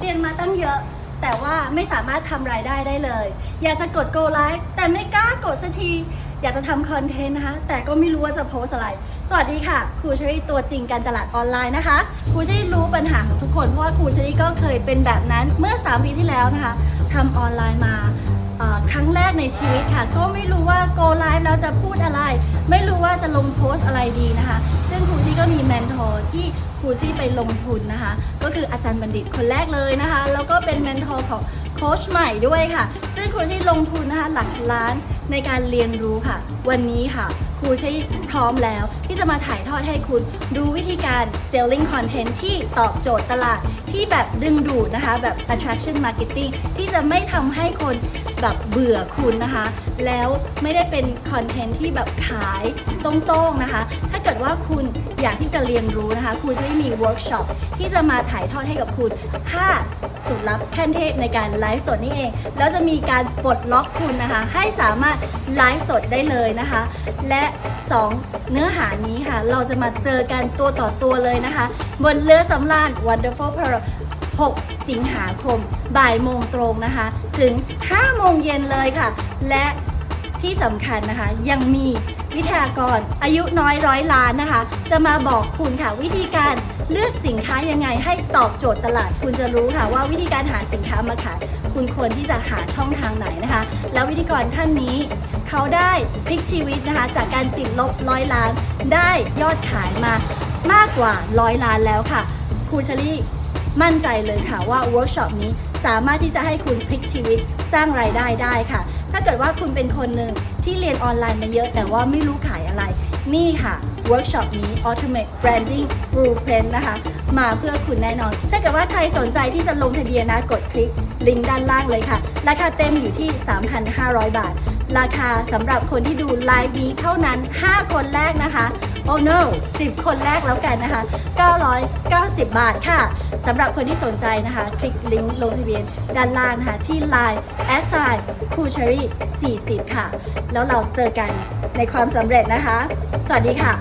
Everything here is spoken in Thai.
เรียนมาตั้งเยอะ แต่ว่าไม่สามารถทำรายได้ได้เลย อยากจะกด go live แต่ไม่กล้ากดสักที อยากจะทำคอนเทนต์นะคะ แต่ก็ไม่รู้ว่าจะโพสอะไร สวัสดีค่ะ ครูเชอรี่ตัวจริงการตลาดออนไลน์นะคะ ครูเชอรี่รู้ปัญหาของทุกคน เพราะว่าครูเชอรี่ก็เคยเป็นแบบนั้นเมื่อ 3 ปีที่แล้วนะคะทำออนไลน์มา ในชีวิตค่ะ ก็ไม่รู้ว่า go live แล้วจะพูดอะไร ไม่รู้ว่าจะลงโพสอะไรดีนะคะ ซึ่งครูซี่ก็มีเมนทอร์ที่ครูซี่ไปลงทุนนะคะ ก็คืออาจารย์บัณฑิตคนแรกเลยนะคะ แล้วก็เป็นเมนทอร์ของโค้ชใหม่ด้วยค่ะ ซึ่งครูซี่ลงทุนนะคะหลักล้านในการเรียนรู้ค่ะ วันนี้ค่ะ ครูซี่พร้อมแล้ว ที่จะมาถ่ายทอดให้คุณดูวิธีการ selling content ที่ตอบโจทย์ตลาดที่แบบดึงดูดนะคะ แบบ attraction marketing ที่จะไม่ทำให้คนแบบเบื่อคุณนะคะ แล้วไม่ได้เป็นคอนเทนต์ที่แบบขายตรงๆนะคะ ถ้าเกิดว่าคุณอยากที่จะเรียนรู้นะคะ ครูจะได้มีเวิร์กช็อปที่จะมาถ่ายทอดให้กับคุณ 5 สูตรลับขั้นเทพในการไลฟ์สดนี่เอง แล้วจะมีการปลดล็อกคุณนะคะ ให้สามารถไลฟ์สดได้เลยนะคะ และ 2 เนื้อหานี้ค่ะ เราจะมาเจอกันตัวต่อตัวเลยนะคะ บนเรือสำราญ Wonderful Pearl 6 สิงหาคม บ่ายโมงตรงนะคะ ถึง 5 โมงเย็นเลยค่ะ และที่สำคัญนะคะยังมีวิทยากรอายุน้อยร้อยล้านนะคะ จะมาบอกคุณค่ะวิธีการ เลือกสินค้ายังไงให้ตอบโจทย์ตลาด คุณจะรู้ค่ะว่าวิธีการหาสินค้ามาขาย คุณควรที่จะหาช่องทางไหนนะคะ แล้ววิธีกรท่านนี้เขาได้พลิกชีวิตนะคะ จากการติดลบร้อยล้าน ได้ยอดขายมามากกว่าร้อยล้านแล้วค่ะครูเชอรี่ มั่นใจเลยค่ะว่าเวิร์กช็อปนี้สามารถที่จะให้คุณพลิกชีวิตสร้างรายได้ได้ค่ะ ถ้าเกิดว่าคุณเป็นคนหนึ่งที่เรียนออนไลน์มาเยอะ แต่ว่าไม่รู้ขายอะไร นี่ค่ะ เวิร์กช็อปนี้ Automate Branding Blueprint นะคะ มาเพื่อคุณแน่นอน ถ้าเกิดว่าใครสนใจที่จะลงทะเบียนนะกดคลิกลิงก์ด้านล่างเลยค่ะ ราคาเต็มอยู่ที่ 3,500 บาท ราคาสำหรับคนที่ดูไลฟ์นี้เท่านั้น 5 คนแรกนะคะ โอ้ no 10 คนแรกแล้วกันนะคะ 990 บาทค่ะสำหรับคนที่สนใจนะคะ คลิกลิงก์ลงทะเบียนด้านล่างนะคะ ที่ Line s i c o o c h e r y 40 ค่ะ แล้วเราเจอกันในความสำเร็จนะคะ สวัสดีค่ะ